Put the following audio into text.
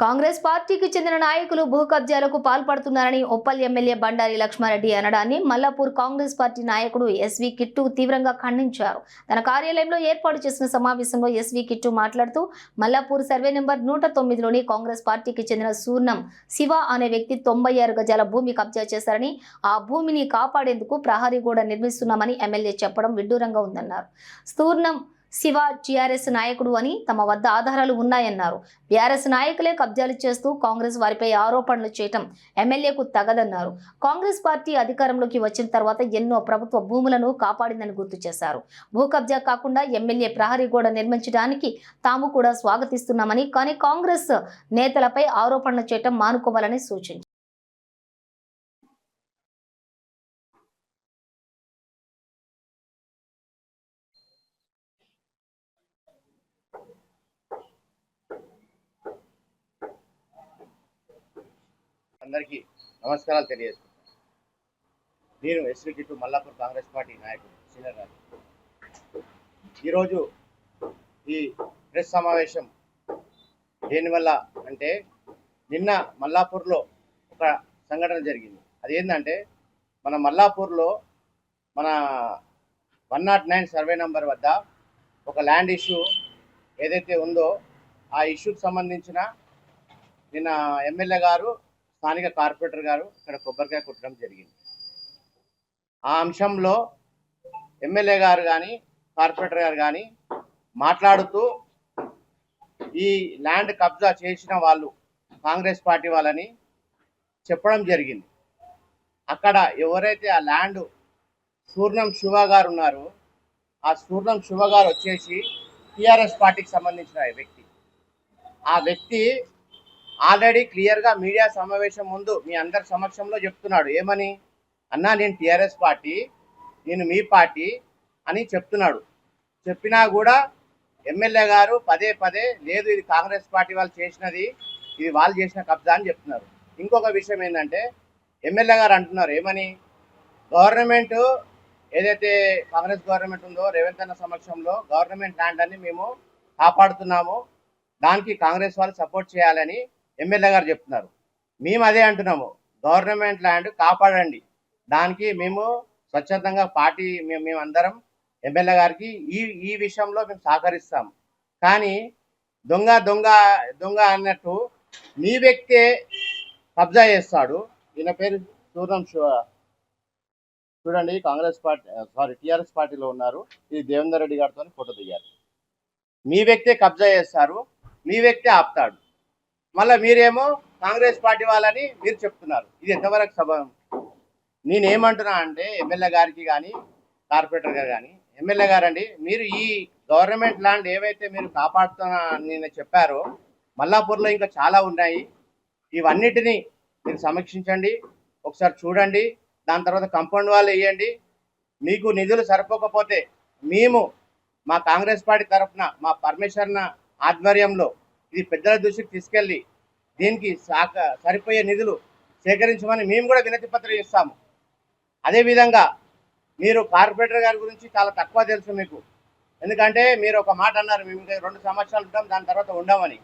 కాంగ్రెస్ పార్టీకి చెందిన నాయకులు భూ కబ్జాలకు పాల్పడుతున్నారని ఉప్పల్ ఎమ్మెల్యే బండారి లక్ష్మారెడ్డి అనడాన్ని మల్లాపూర్ కాంగ్రెస్ పార్టీ నాయకుడు ఎస్వి కిట్టు తీవ్రంగా ఖండించారు. తన కార్యాలయంలో ఏర్పాటు చేసిన సమావేశంలో ఎస్వి కిట్టు మాట్లాడుతూ మల్లాపూర్ సర్వే నెంబర్ నూట తొమ్మిదిలోని కాంగ్రెస్ పార్టీకి చెందిన సూర్ణం శివ అనే వ్యక్తి తొంభై ఆరు గజాల భూమి కబ్జా చేశారని ఆ భూమిని కాపాడేందుకు ప్రహరీ గోడ నిర్మిస్తున్నామని ఎమ్మెల్యే చెప్పడం విడ్డూరంగా ఉందన్నారు. స్థూర్ణం శివ టీఆర్ఎస్ నాయకుడు అని తమ వద్ద ఆధారాలు ఉన్నాయన్నారు. బీఆర్ఎస్ నాయకులే కబ్జాలు చేస్తూ కాంగ్రెస్ వారిపై ఆరోపణలు చేయటం ఎమ్మెల్యేకు తగదన్నారు. కాంగ్రెస్ పార్టీ అధికారంలోకి వచ్చిన తర్వాత ఎన్నో ప్రభుత్వ భూములను కాపాడిందని గుర్తు చేశారు. భూ కబ్జా కాకుండా ఎమ్మెల్యే ప్రహరీ గోడ నిర్మించడానికి తాము కూడా స్వాగతిస్తున్నామని కానీ కాంగ్రెస్ నేతలపై ఆరోపణలు చేయటం మానుకోవాలని సూచించారు. అందరికీ నమస్కారాలు తెలియజేస్తున్నాను నేను ఎస్వి కిట్టు మల్లాపూర్ కాంగ్రెస్ పార్టీ నాయకుడు సీనియర్ నాయకుడు ఈరోజు ఈ ప్రెస్ సమావేశం దేనివల్ల అంటే నిన్న మల్లాపూర్లో ఒక సంఘటన జరిగింది. అదేంటంటే మన మల్లాపూర్లో మన one naught nine survey number వద్ద ఒక ల్యాండ్ ఇష్యూ ఏదైతే ఉందో ఆ ఇష్యూకి సంబంధించిన నిన్న ఎమ్మెల్యే గారు స్థానిక కార్పొరేటర్ గారు ఇక్కడ కొబ్బరికాయ కుట్టడం జరిగింది. ఆ అంశంలో ఎమ్మెల్యే గారు కానీ కార్పొరేటర్ గారు కానీ మాట్లాడుతూ ఈ ల్యాండ్ కబ్జా చేసిన వాళ్ళు కాంగ్రెస్ పార్టీ వాళ్ళని చెప్పడం జరిగింది. అక్కడ ఎవరైతే ఆ ల్యాండ్ సూర్ణం శివ గారు ఉన్నారో ఆ సూర్ణం శివ గారు వచ్చేసి టిఆర్ఎస్ పార్టీకి సంబంధించిన వ్యక్తి. ఆ వ్యక్తి ఆల్రెడీ క్లియర్గా మీడియా సమావేశం ముందు మీ అందరి సమక్షంలో చెప్తున్నాడు. ఏమని? అన్నా నేను టీఆర్ఎస్ పార్టీ నేను మీ పార్టీ అని చెప్తున్నాడు. చెప్పినా కూడా ఎమ్మెల్యే గారు పదే పదే లేదు ఇది కాంగ్రెస్ పార్టీ వాళ్ళు చేసినది ఇది వాళ్ళు చేసిన కబ్జా అని చెప్తున్నారు. ఇంకొక విషయం ఏంటంటే ఎమ్మెల్యే గారు అంటున్నారు ఏమని? గవర్నమెంట్ ఏదైతే కాంగ్రెస్ గవర్నమెంట్ ఉందో రేవంత్ అన్న సమక్షంలో గవర్నమెంట్ ల్యాండ్ అని మేము కాపాడుతున్నాము. దానికి కాంగ్రెస్ వాళ్ళు సపోర్ట్ చేయాలని ఎమ్మెల్యే గారు చెప్తున్నారు. మేము అదే అంటున్నాము. గవర్నమెంట్ ల్యాండ్ కాపాడండి. దానికి మేము స్వచ్ఛందంగా పార్టీ మేము మేమందరం ఎమ్మెల్యే గారికి ఈ ఈ విషయంలో మేము సహకరిస్తాం. కానీ దొంగ దొంగ దొంగ అన్నట్టు మీ వ్యక్తే కబ్జా చేస్తాడు. ఈయన పేరు సూర్యం చూడండి కాంగ్రెస్ పార్టీ సారీ టీఆర్ఎస్ పార్టీలో ఉన్నారు. ఇది దేవేందర్ రెడ్డి గారితో ఫోటో దిగారు. మీ వ్యక్తే కబ్జా చేస్తారు. మీ వ్యక్తే ఆపుతాడు. మళ్ళీ మీరేమో కాంగ్రెస్ పార్టీ వాళ్ళని మీరు చెప్తున్నారు. ఇది ఎంతవరకు సభ నేనేమంటున్నా అంటే ఎమ్మెల్యే గారికి కానీ కార్పొరేటర్ గారు కానీ ఎమ్మెల్యే గారండి మీరు ఈ గవర్నమెంట్ ల్యాండ్ ఏవైతే మీరు కాపాడుతున్నా నేను చెప్పారో మల్లాపూర్లో ఇంకా చాలా ఉన్నాయి. ఇవన్నిటిని మీరు సమీక్షించండి ఒకసారి చూడండి దాని తర్వాత కంపౌండ్ వాళ్ళు వేయండి. మీకు నిధులు సరిపోకపోతే మేము మా కాంగ్రెస్ పార్టీ తరఫున మా పరమేశ్వరన ఆధ్వర్యంలో ఇది పెద్దల దృష్టికి తీసుకెళ్ళి దీనికి సాక సరిపోయే నిధులు సేకరించమని మేము కూడా వినతి పత్రం ఇస్తాము. అదేవిధంగా మీరు కార్పొరేటర్ గారి గురించి చాలా తక్కువ తెలుసు మీకు. ఎందుకంటే మీరు ఒక మాట అన్నారు మేము రెండు సంవత్సరాలు ఉంటాం దాని తర్వాత ఉండమని